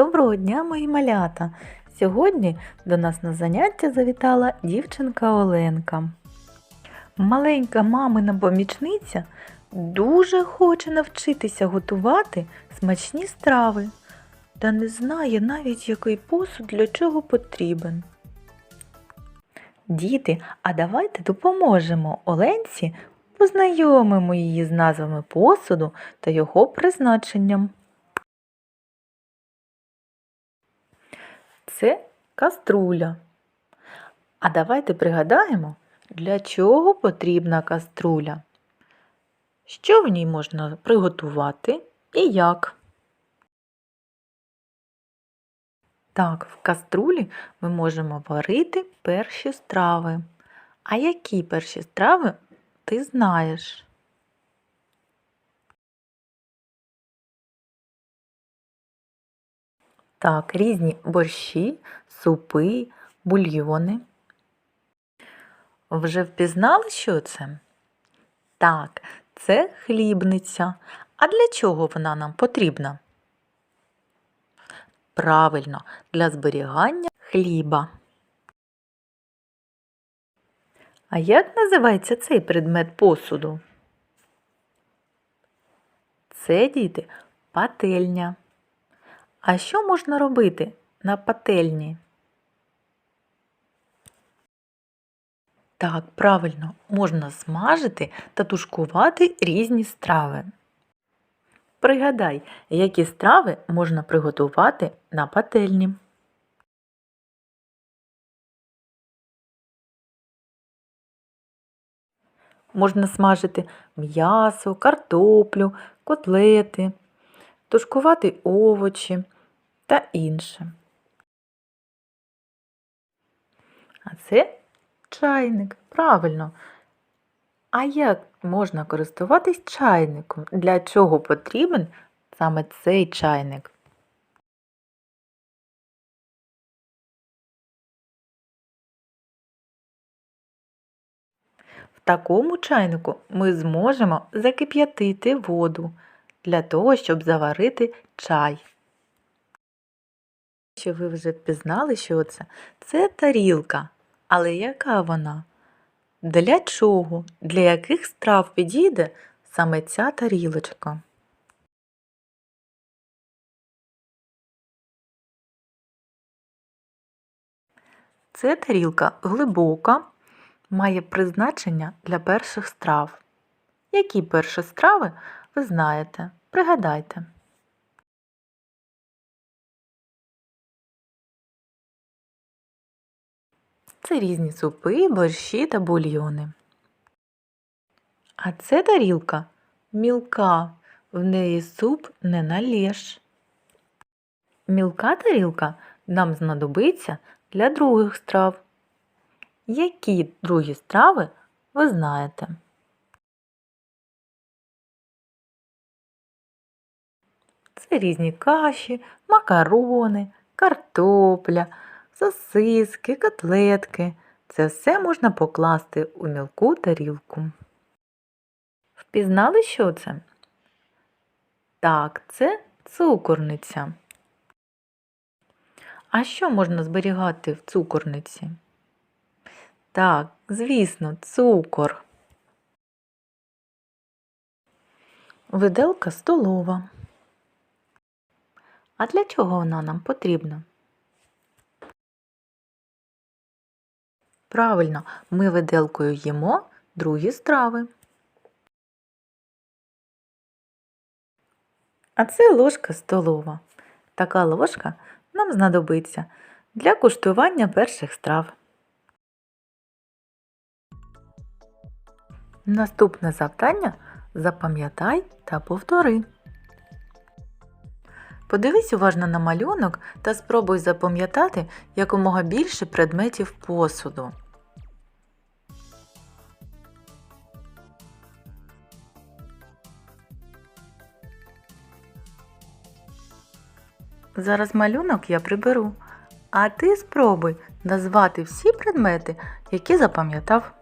Доброго дня, мої малята! Сьогодні до нас на заняття завітала дівчинка Оленка. Маленька мамина помічниця дуже хоче навчитися готувати смачні страви та не знає навіть, який посуд для чого потрібен. Діти, а давайте допоможемо Оленці, познайомимо її з назвами посуду та його призначенням. Це каструля. А давайте пригадаємо, для чого потрібна каструля. Що в ній можна приготувати і як. Так, в каструлі ми можемо варити перші страви. А які перші страви ти знаєш? Так, різні борщі, супи, бульйони. Вже впізнали, що це? Так, це хлібниця. А для чого вона нам потрібна? Правильно, для зберігання хліба. А як називається цей предмет посуду? Це діти пательня. А що можна робити на пательні? Так, правильно, можна смажити та тушкувати різні страви. Пригадай, які страви можна приготувати на пательні. Можна смажити м'ясо, картоплю, котлети, тушкувати овочі та інше. А це чайник, правильно. А як можна користуватись чайником? Для чого потрібен саме цей чайник? В такому чайнику ми зможемо закип'ятити воду для того, щоб заварити чай. Що ви вже впізнали, що це? Це тарілка. Але яка вона? Для чого? Для яких страв підійде саме ця тарілочка? Це тарілка глибока, має призначення для перших страв. Які перші страви ви знаєте? Пригадайте. Це різні супи, борщі та бульйони. А це тарілка мілка, в неї суп не налєш. Мілка тарілка нам знадобиться для других страв. Які другі страви ви знаєте? Це різні каші, макарони, картопля, сосиски, котлетки. Це все можна покласти у мілку тарілку. Впізнали, що це? Так, це цукорниця. А що можна зберігати в цукорниці? Так, звісно, цукор. Виделка столова. А для чого вона нам потрібна? Правильно, ми виделкою їмо другі страви. А це ложка столова. Така ложка нам знадобиться для куштування перших страв. Наступне завдання запам'ятай та повтори. Подивись уважно на малюнок та спробуй запам'ятати якомога більше предметів посуду. Зараз малюнок я приберу, а ти спробуй назвати всі предмети, які запам'ятав.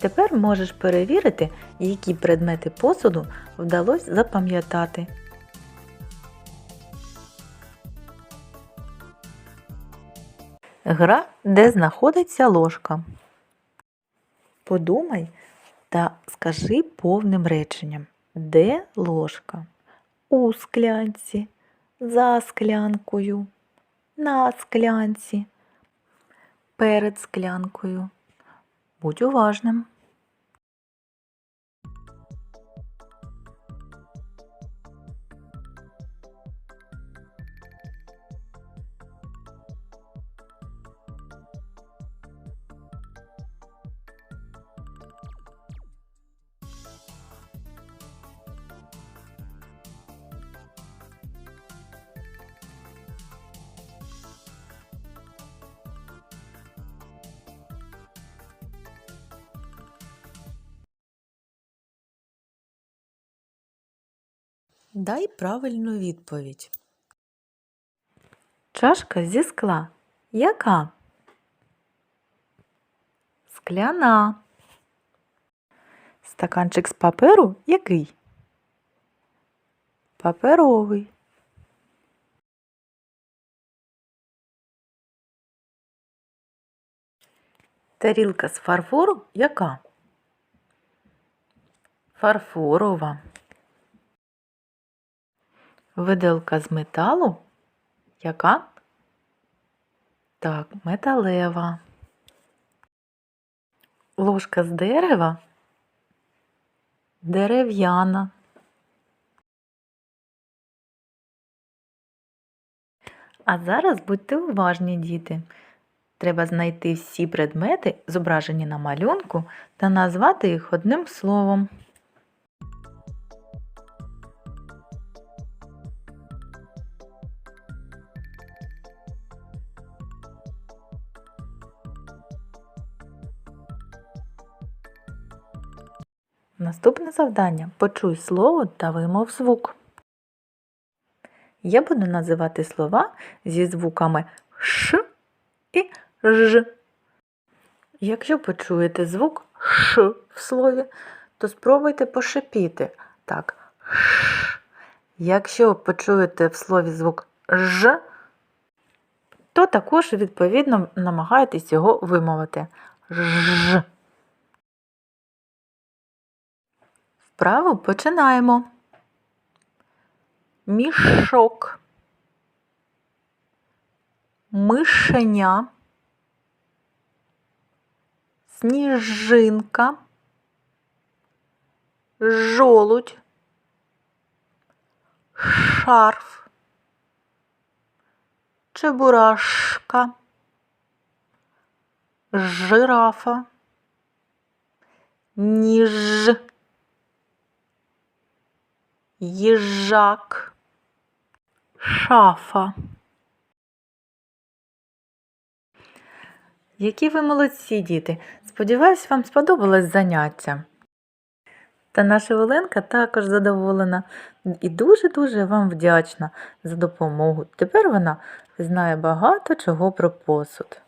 Тепер можеш перевірити, які предмети посуду вдалося запам'ятати. Гра, де знаходиться ложка. Подумай та скажи повним реченням, де ложка? У склянці, за склянкою, на склянці, перед склянкою. Будь уважним. Дай правильну відповідь. Чашка зі скла. Яка? Скляна. Стаканчик з паперу який? Паперовий. Тарілка з фарфору яка? Фарфорова. Виделка з металу? Яка? Так, металева. Ложка з дерева? Дерев'яна. А зараз будьте уважні, діти. Треба знайти всі предмети, зображені на малюнку, та назвати їх одним словом. Наступне завдання почуй слово та вимов звук. Я буду називати слова зі звуками Ш і Ж. Якщо почуєте звук Ш в слові, то спробуйте пошипіти. Так, Ш. Якщо почуєте в слові звук Ж, то також відповідно намагайтесь його вимовити. Ж. Вправу починаємо. Мішок. Мишеня. Сніжинка. Жолудь. Шарф. Чебурашка. Жирафа. Ніж. Їжак, шафа. Які ви молодці, діти! Сподіваюсь, вам сподобалось заняття. Та наша Оленка також задоволена і дуже-дуже вам вдячна за допомогу. Тепер вона знає багато чого про посуд.